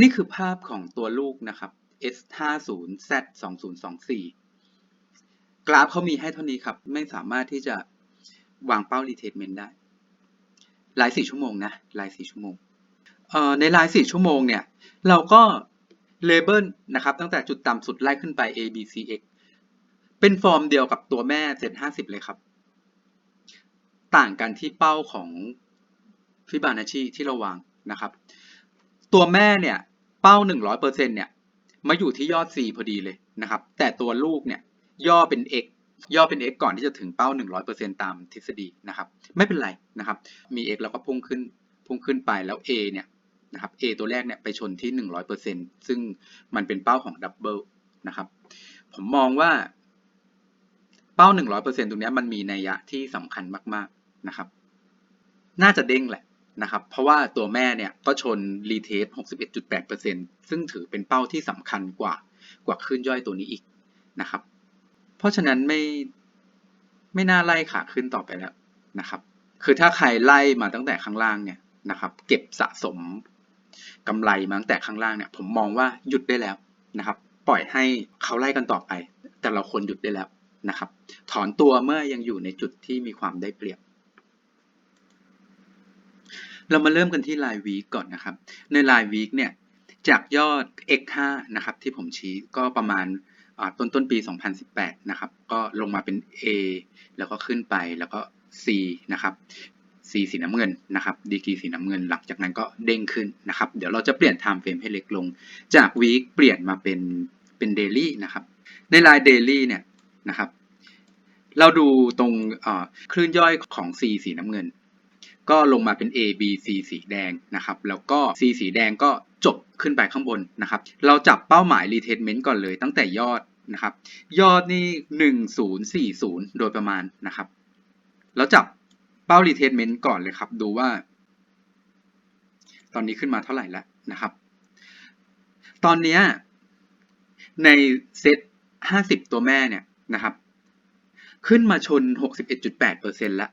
นี่คือภาพของตัวลูกนะครับ S50Z 2024กราฟเขามีให้เท่านี้ครับ ไม่สามารถที่จะวางเป้า retracement ได้ ราย 4 ชั่วโมงนะ ราย 4 ชั่วโมง ในราย 4 ชั่วโมงเนี่ย เราก็เลเบลนะครับ ตั้งแต่จุดต่ำสุดไล่ขึ้นไป A B C X เป็นฟอร์มเดียวกับตัวแม่ Z50 เลยครับ ต่างกันที่เป้าของฟิบานาชีที่เราวางนะครับ ตัวแม่เนี่ยเป้า 100%เนี่ยมาอยู่ที่ยอด C พอดีเลยนะครับ แต่ตัวลูกเนี่ยย่อเป็น x ย่อเป็น x ก่อนที่จะถึงเป้า 100%ตามทฤษฎีนะครับ ไม่เป็นไรนะครับ มี x แล้วก็พุ่งขึ้นพุ่งขึ้นไปแล้ว a เนี่ยนะครับ a ตัวแรกเนี่ยไปชนที่ 100%ซึ่งมันเป็นเป้าของดับเบิลนะครับ ผมมองว่าเป้า 100%ตรงนี้มันมีนัยยะที่สำคัญมาก ๆ นะครับ น่าจะเด้งแหละ นะครับ เพราะว่าตัวแม่เนี่ยก็ชนรีเทส61.8%ซึ่งถือเป็นเป้าที่สำคัญกว่ากว่าขึ้นย่อยตัวนี้อีกนะครับ เพราะฉะนั้นไม่ไม่น่าไล่ขาขึ้นต่อไปแล้วนะครับ คือถ้าใครไล่มาตั้งแต่ข้างล่างเนี่ยนะครับ เก็บสะสมกำไรมาตั้งแต่ข้างล่างเนี่ย ผมมองว่าหยุดได้แล้วนะครับ ปล่อยให้เขาไล่กันต่อไป แต่เราควรหยุดได้แล้วนะครับ ถอนตัวเมื่อยังอยู่ในจุดที่มีความได้เปรียบ เรามาเริ่มกันที่รายวีคก่อนนะครับ ในรายวีคเนี่ยจากยอด X5 นะครับที่ผมชี้ก็ประมาณต้นต้นปี 2018 นะครับ ก็ลงมาเป็น A แล้วก็ขึ้นไปแล้วก็ C นะครับ C สีน้ำเงินนะครับดีกีสีน้ำเงินหลังจากนั้นก็เด้งขึ้นนะครับ เดี๋ยวเราจะเปลี่ยน time frame ให้เล็กลง จาก week เปลี่ยนมาเป็นเป็น daily นะครับ ในราย daily เนี่ยนะครับ เราดูตรงคลื่นย่อยของ C สีน้ำเงิน ก็ลงมาเป็น A B C สีแดงนะครับ แล้วก็ C สีแดงก็จบขึ้นไปข้างบนนะครับ เราจับเป้าหมาย retracement ก่อนเลยตั้งแต่ยอดนะครับ ยอดนี่ 1040 โดยประมาณนะครับ แล้วจับเป้า retracement ก่อนเลยครับ ดูว่า ตอนนี้ขึ้นมาเท่าไหร่แล้วนะครับ ตอนนี้ในเซต50 ตัวแม่เนี่ยนะครับ ขึ้นมาชน 61.8%แล้ว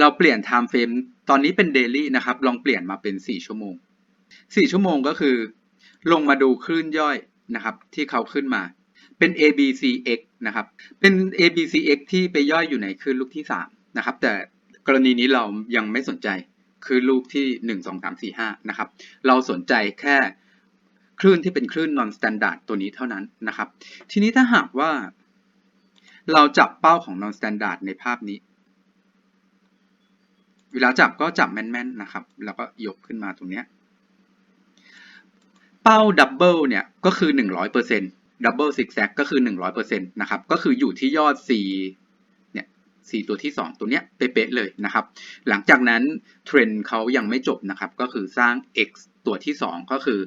เราเปลี่ยน time frame ตอนนี้เป็น daily นะครับ ลองเปลี่ยนมาเป็น 4 ชั่วโมง 4 ชั่วโมงก็คือ ลงมาดูคลื่นย่อยนะครับ ที่เขาขึ้นมา เป็น ABCX นะครับ เป็น ABCX ที่ไปย่อยอยู่ในคลื่นลูกที่ 3 นะครับ แต่กรณีนี้เรายังไม่สนใจคือลูกที่ 1 2 3 4 5 นะครับ เราสนใจแค่คลื่นที่เป็นคลื่น non standard ตัวนี้เท่านั้นนะครับ ทีนี้ถ้าหากว่า เราจับเป้าของ non standard ในภาพนี้ เวลาจับก็จับแม่นๆนะครับ แล้วก็ยกขึ้นมาตรงเนี้ย เป้าดับเบิลเนี่ยก็คือ 100%ดับเบิลซิกแซกก็คือ 100%นะครับ ก็คืออยู่ที่ยอด C เนี่ย C ตัวที่ 2 ตัวเนี้ยเป๊ะเลยนะครับ หลังจากนั้นเทรนด์เขายังไม่จบนะครับ ก็คือสร้าง X ตัวที่ 2 ก็คือ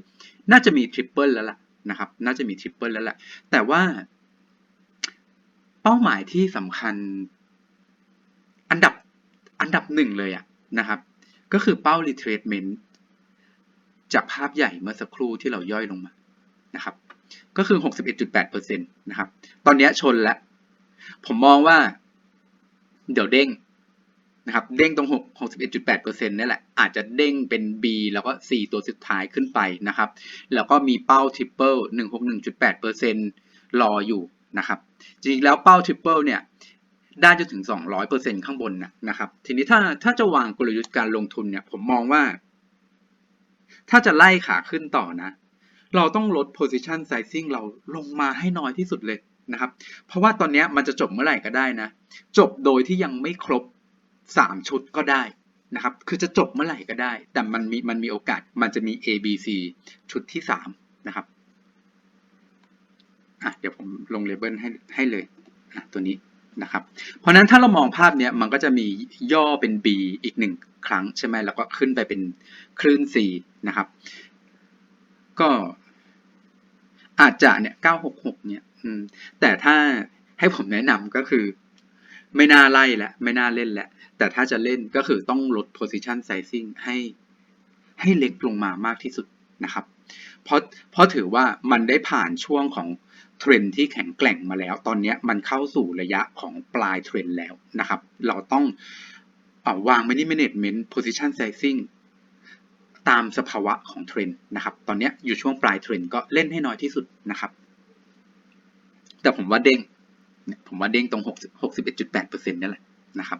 น่าจะมีทริปเปิลแล้วล่ะนะครับ น่าจะมีทริปเปิลแล้วแหละ แต่ว่าเป้าหมายที่สำคัญ ดับหนึ่งเลยอะนะครับ ก็คือเป้า retracement จากภาพใหญ่เมื่อสักครู่ที่เราย่อยลงมานะครับ ก็คือ 61.8%นะครับ ตอนนี้ชนแล้ว ผมมองว่า เดี๋ยวเด้งนะครับ เด้งตรง 61.8%นี่แหละ อาจจะเด้งเป็น B แล้วก็ C ตัวสุดท้ายขึ้นไปนะครับ แล้วก็มีเป้า triple 161.8%รออยู่นะครับ จริงๆแล้วเป้า triple เนี่ย ได้จนถึง 200%ข้างบนนะนะครับ ทีนี้ถ้าถ้าจะวางกลยุทธ์การลงทุนเนี่ย ผมมองว่า ถ้าจะไล่ขาขึ้นต่อนะ เราต้องลด position sizing เราลงมาให้น้อยที่สุดเลยนะครับ เพราะว่าตอนนี้มันจะจบเมื่อไหร่ก็ได้นะ จบโดยที่ยังไม่ครบ 3 ชุดก็ได้นะครับ คือจะจบเมื่อไหร่ก็ได้ แต่มันมีมันมีโอกาส มันจะมี A B C ชุดที่ 3 นะครับ อะ เดี๋ยวผมลงเลเบลให้ให้เลย อะ ตัวนี้ นะครับ เพราะนั้นถ้าเรามองภาพเนี้ยมันก็จะมีย่อเป็น B อีกหนึ่งครั้งใช่ไหมแล้วก็ขึ้นไปเป็นคลื่น C นะครับ ก็อาจจะเนี่ย966เนี่ยแต่ถ้าให้ผมแนะนำก็คือ ไม่น่าไล่และไม่น่าเล่นและ แต่ถ้าจะเล่นก็คือต้องลด position sizing ให้ให้เล็กลงมามากที่สุดนะครับ เพราะเพราะถือว่ามันได้ผ่านช่วงของ เทรนที่แข็งแกร่งมาแล้ว ตอนนี้มันเข้าสู่ระยะของปลายเทรนแล้วนะครับ เราต้องอวาง money management position sizing ตามสภาวะของเทรนนะครับ ตอนนี้อยู่ช่วงปลายเทรนก็เล่นให้น้อยที่สุดนะครับ แต่ผมว่าเด้ง ผมว่าเด้งตรง 61.8%นี่แหละนะครับ